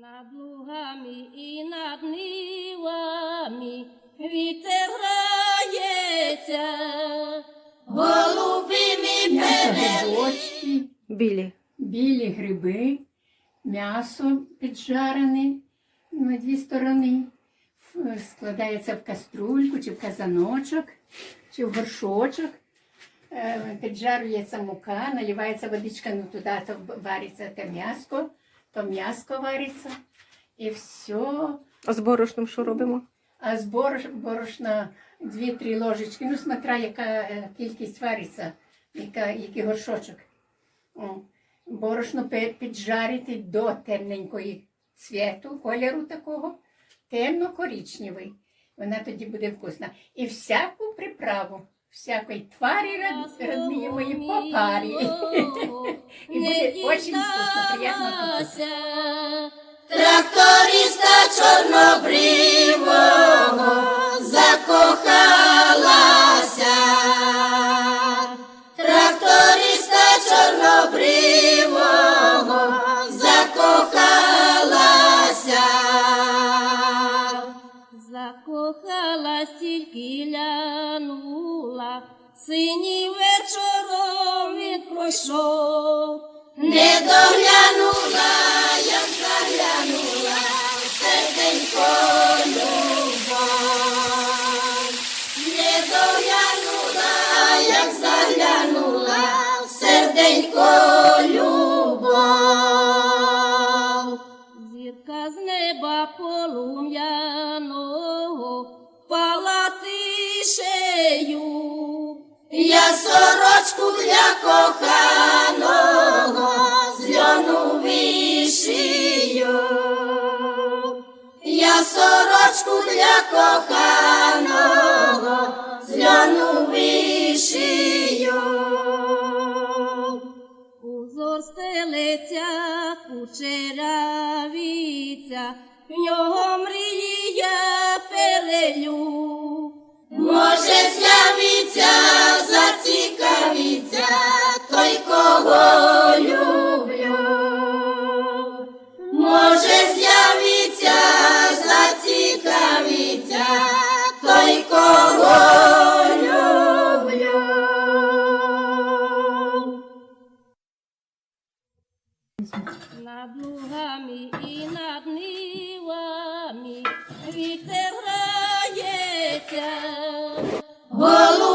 Над лугами і над нивами вітер грається, голубими М'ясо-грибочки, Білі. білі гриби, м'ясо піджарене на дві сторони. Складається в каструльку чи в казаночок, чи в горшочок. Е, Піджарюється мука, наливається водичка, ну туди то вариться те м'яско, то м'яско вариться. І все. А з борошном що робимо? А з борош, борошна 2-3 ложечки, ну, смотря яка е, кількість вариться, яка, який горшочок. Борошно піджарити до темненької цвіту, кольору такого, темно-коричневий. Вона тоді буде вкусна. І всяку приправу, всякої тварі родні мої по парі. І буде очень вкусно. Тракториста чорнобривого закохалася. Тракториста чорнобривого закохалася. Закохалась тільки лянула, синій вечором він пройшов. Не доглянула, як заглянула, серденько любов. Не доглянула, як заглянула, серденько любов. Зірка з неба полум'яного пала тишею. Я сорочку сорочку для коханого з льону вишию. Узор кучерявиця, в нього мрія перелю. Над лугами і над нивами вітер грається, голубими